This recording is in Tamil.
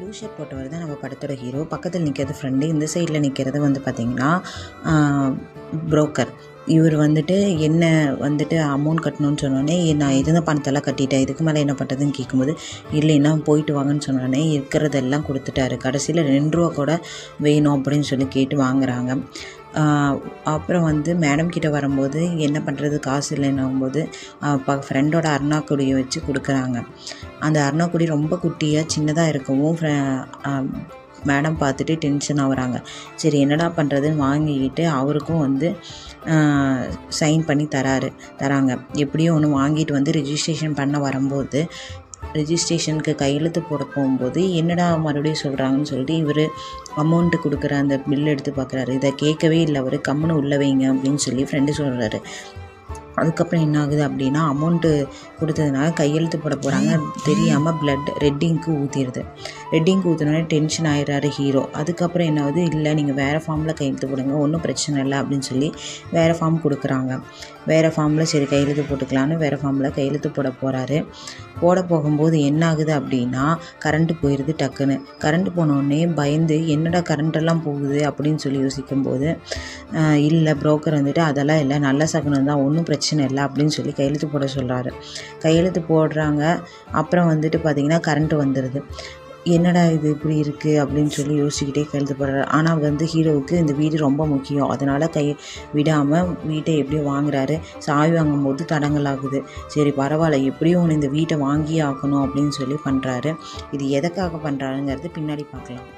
ப்ளூ ஷர்ட் போட்டவர் தான் நம்ம படத்தோட ஹீரோ பக்கத்தில் நிற்கிறது ஃப்ரெண்டு இந்த சைடில் நிற்கிறது வந்து பார்த்திங்கன்னா புரோக்கர் இவர் வந்துட்டு என்ன வந்துட்டு அமௌண்ட் கட்டணும்னு சொன்னோடனே நான் இருந்த பணத்தெல்லாம் கட்டிட்டேன்? இதுக்கு மேலே என்ன பண்ணுறதுன்னு கேட்கும்போது இல்லைன்னா போயிட்டு வாங்கன்னு சொன்னோடனே இருக்கிறதெல்லாம் கொடுத்துட்டாரு. கடைசியில் ரெண்டு ரூபா கூட வேணும் அப்படின்னு சொல்லி கேட்டு வாங்குறாங்க. அப்புறம் வந்து மேடம் கிட்ட வரும்போது என்ன பண்ணுறது காசு இல்லைன்னும்போது ப ஃப்ரெண்டோட அருணாக்குடியை வச்சு கொடுக்குறாங்க. அந்த அருணாக்குடி ரொம்ப குட்டியாக சின்னதாக இருக்கவும் ஃப்ரெ மேடம் பார்த்துட்டு டென்ஷன் ஆகுறாங்க. சரி என்னடா பண்ணுறதுன்னு வாங்கிக்கிட்டு அவருக்கும் வந்து சைன் பண்ணி தராரு தராங்க. எப்படியும் ஒன்று வாங்கிட்டு வந்து ரிஜிஸ்ட்ரேஷன் பண்ண வரும்போது ரிஜிஸ்ட்ரேஷனுக்கு கையெழுத்து போட போகும்போது என்னடா மறுபடியும் சொல்கிறாங்கன்னு சொல்லிட்டு இவர் அமௌண்ட்டு கொடுக்குற அந்த பில் எடுத்து பார்க்குறாரு. இதை கேட்கவே இல்லை அவர். கம்முன்னு உள்ள வைங்க அப்படின்னு சொல்லி ஃப்ரெண்டு சொல்கிறாரு அதுக்கப்புறம் என்ன ஆகுது அப்படின்னா அமௌண்ட்டு கொடுத்ததுனால கையெழுத்து போட போகிறாங்க தெரியாமல் பிளட் ரெட் இங்க்கு ஊற்றிடுது ரெட் இங்க் ஊற்றினோடனே டென்ஷன் ஆயிடுறாரு ஹீரோ அதுக்கப்புறம் என்ன ஆகுது இல்லை நீங்கள் வேறு ஃபார்மில் கையெழுத்து போடுங்க. ஒன்றும் பிரச்சனை இல்லை அப்படின்னு சொல்லி வேறு ஃபார்ம் கொடுக்குறாங்க. வேறு ஃபார்மில் சரி கையெழுத்து போட்டுக்கலான்னு வேறு ஃபார்மில் கையெழுத்து போட போகிறாரு போட போகும்போது என்ன ஆகுது அப்படின்னா கரண்ட்டு போயிடுது டக்குன்னு. கரண்ட்டு போனோடனே பயந்து என்னடா கரண்ட்டெல்லாம் போகுது அப்படின்னு சொல்லி யோசிக்கும்போது இல்லை புரோக்கர் வந்துட்டு அதெல்லாம் இல்லை நல்ல சகுனம் தான் ஒன்றும் பிரச்சனை பிரச்சனை இல்லை அப்படின்னு சொல்லி கையெழுத்து போட சொல்கிறாரு கையெழுத்து போடுறாங்க. அப்புறம் வந்துட்டு பார்த்திங்கன்னா கரண்ட்டு வந்துடுது என்னடா இது இப்படி இருக்குது அப்படின்னு சொல்லி யோசிச்சுக்கிட்டே கையெழுத்து போடுறாரு. ஆனால் வந்து ஹீரோவுக்கு இந்த வீடு ரொம்ப முக்கியம். அதனால் கை விடாமல் வீட்டை எப்படியோ வாங்குறாரு. சாவி வாங்கும்போது தடங்கல் ஆகுது. சரி பரவாயில்ல. எப்படியும் ஒன்று இந்த வீட்டை வாங்கியே ஆக்கணும் அப்படின்னு சொல்லி பண்ணுறாரு இது எதுக்காக பண்ணுறாருங்கிறது பின்னாடி பார்க்கலாம்.